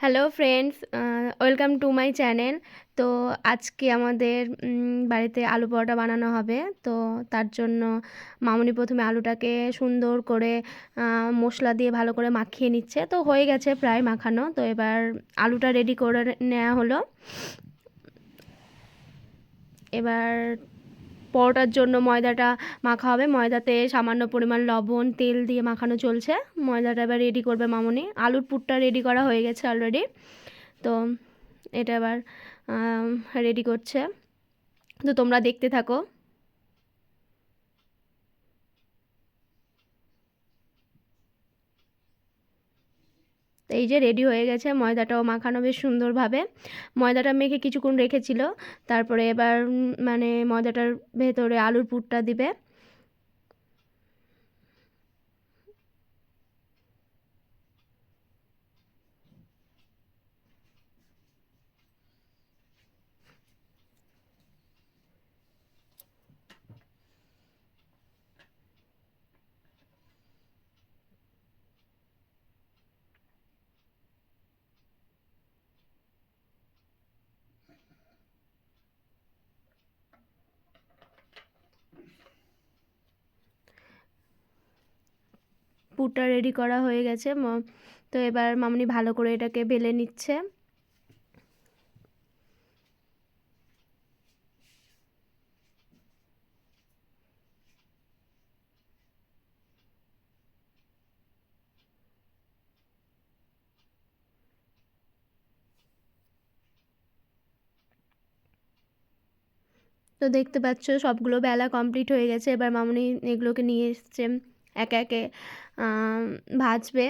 Hello friends welcome to my channel তো আজকে আমাদের বাড়িতে আলু পরোটা বানানো হবে। তো তার জন্য মামনি প্রথমে আলুটাকে সুন্দর করে মশলা দিয়ে ভালো করে মাখিয়ে নিচ্ছে। তো হয়ে গেছে প্রায় মাখানো। তো এবার আলুটা রেডি করে নেওয়া হলো। এবার পরোটার জন্য ময়দাটা মাখা হবে। ময়দাতে সামান্য পরিমাণ লবণ, তেল দিয়ে মাখানো চলছে। ময়দাটা এবার রেডি করবে মামনি। আলুর পুরটা রেডি করা হয়ে গেছে অলরেডি তো এটা এবার রেডি করছে। তো তোমরা দেখতে থাকো। এই যে রেডি হয়ে গেছে, ময়দাটাও মাখানো বেশ সুন্দরভাবে। ময়দাটা মেখে কিছুক্ষণ রেখেছিল, তারপরে এবার মানে ময়দাটার ভেতরে আলুর পুরটা দিবে। পুরটা রেডি করা হয়ে গেছে। তো এবার মামনি ভালো করে এটাকে বেলে নিচ্ছে। তো দেখতে পাচ্ছ, সবগুলো বেলা কমপ্লিট হয়ে গেছে। এবার মামনি এগুলোকে নিয়ে এসছে। একে একে ভাজবে।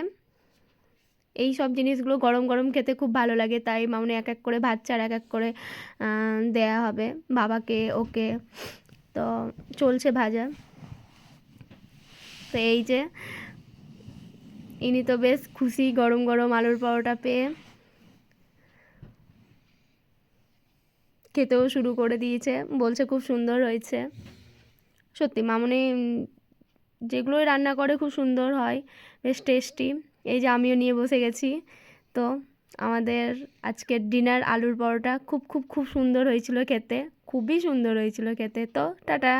এই সব জিনিসগুলো গরম গরম খেতে খুব ভালো লাগে, তাই মামনি এক এক করে ভাজছে আর এক এক করে দেয়া হবে বাবাকে, ওকে। তো চলছে ভাজা। তো এই যে, ইনি তো বেশ খুশি গরম গরম আলুর পরোটা পেয়ে। খেতেও শুরু করে দিয়েছে, বলছে খুব সুন্দর হয়েছে। সত্যি, মামনি যেগুলোই রান্না করে খুব সুন্দর হয়, বেশ টেস্টি এই যে আমিও নিয়ে বসে গেছি। তো আমাদের আজকের ডিনার আলুর পরোটা খুব খুব খুব সুন্দর হয়েছিল খেতে। খুবই সুন্দর হয়েছিল খেতে। তো টাটা।